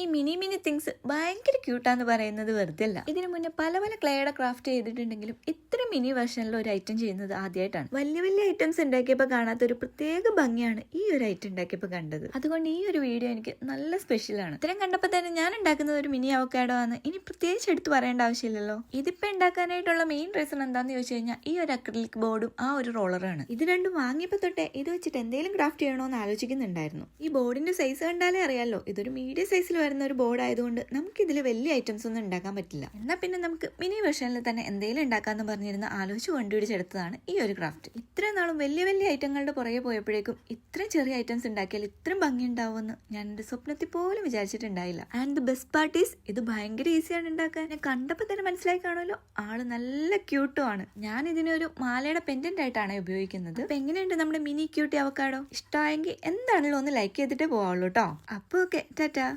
ഈ mini mini things ഭയങ്കര ക്യൂട്ടാന്ന് പറയുന്നത് വെറുതെ അല്ല. ഇതിനു മുന്നേ പല പല ക്ലേയുടെ ക്രാഫ്റ്റ് ചെയ്തിട്ടുണ്ടെങ്കിലും ഇത്ര മിനി വെർഷനിൽ ഒരു ഐറ്റം ചെയ്യുന്നത് ആദ്യമായിട്ടാണ് വലിയ വലിയ ഐറ്റംസ് ഉണ്ടാക്കിയപ്പോൾ കാണാത്ത ഒരു പ്രത്യേക ഭംഗിയാണ് ഈ ഒരു ഐറ്റം ഉണ്ടാക്കിയപ്പോൾ കണ്ടത്. അതുകൊണ്ട് ഈ ഒരു വീഡിയോ എനിക്ക് നല്ല സ്പെഷ്യലാണ് ഇത്രയും കണ്ടപ്പോൾ തന്നെ ഞാൻ ഉണ്ടാക്കുന്ന ഒരു മിനി അവക്കാഡോ ആണ്. ഇനി പ്രത്യേകിച്ച് എടുത്ത് പറയേണ്ട ആവശ്യമില്ലല്ലോ. ഇതിപ്പോൾ ഉണ്ടാക്കാനായിട്ടുള്ള മെയിൻ റീസൺ എന്താന്ന് ചോദിച്ചു കഴിഞ്ഞാൽ ഈ ഒരു അക്രലിക് ബോർഡും ആ ഒരു റോളറാണ് ഇത് രണ്ടും വാങ്ങിയപ്പോൾ തൊട്ടേ ഇത് വെച്ചിട്ട് എന്തെങ്കിലും ക്രാഫ്റ്റ് ചെയ്യണോന്ന് ആലോചിക്കുന്നുണ്ടായിരുന്നു. ഈ ബോർഡിന്റെ സൈസ് കണ്ടാലേ അറിയാമല്ലോ ഇതൊരു മീഡിയം സൈസിൽ വരുന്ന ഒരു ബോർഡ് ആയതുകൊണ്ട് നമുക്ക് ഇതിൽ വലിയ ഐറ്റംസ് ഒന്നും ഉണ്ടാക്കാൻ പറ്റില്ല. എന്നാൽ പിന്നെ നമുക്ക് മിനി വെർഷനിൽ തന്നെ എന്തെങ്കിലും ഉണ്ടാക്കാന്ന് പറഞ്ഞിരുന്ന ആലോചിച്ച് കണ്ടുപിടിച്ചെടുത്തതാണ് ഈ ഒരു ക്രാഫ്റ്റ് ഇത്രയും നാളും വലിയ വലിയ ഐറ്റങ്ങളുടെ പുറകെ പോയപ്പോഴേക്കും ഇത്രയും ചെറിയ ഐറ്റംസ് ഉണ്ടാക്കിയാൽ ഇത്രയും ഭംഗി ഉണ്ടാവുമെന്ന് ഞാൻ എന്റെ സ്വപ്നത്തിൽ പോലും വിചാരിച്ചിട്ടുണ്ടായില്ല. ആൻഡ് ദ ബെസ്റ്റ് പാർട്ടീസ് ഇത് ഭയങ്കര ഈസിയാണ് ഉണ്ടാക്കാൻ. ഞാൻ കണ്ടപ്പോൾ തന്നെ മനസ്സിലായി കാണുമല്ലോ. ആൾ നല്ല ക്യൂട്ടും ആണ്. ഞാൻ ഇതിനൊരു മാലയുടെ പെൻഡന്റ് ആയിട്ടാണ് ഉപയോഗിക്കുന്നത്. അപ്പൊ എങ്ങനെയുണ്ട് നമ്മുടെ മിനി ക്യൂട്ടി അവക്കാടോ ഇഷ്ടമായെങ്കിൽ എന്താണല്ലോ ഒന്ന് ലൈക്ക് ചെയ്തിട്ട് പോവാള്ളൂ കേട്ടോ അപ്പൊ ഓക്കെ ടാറ്റാ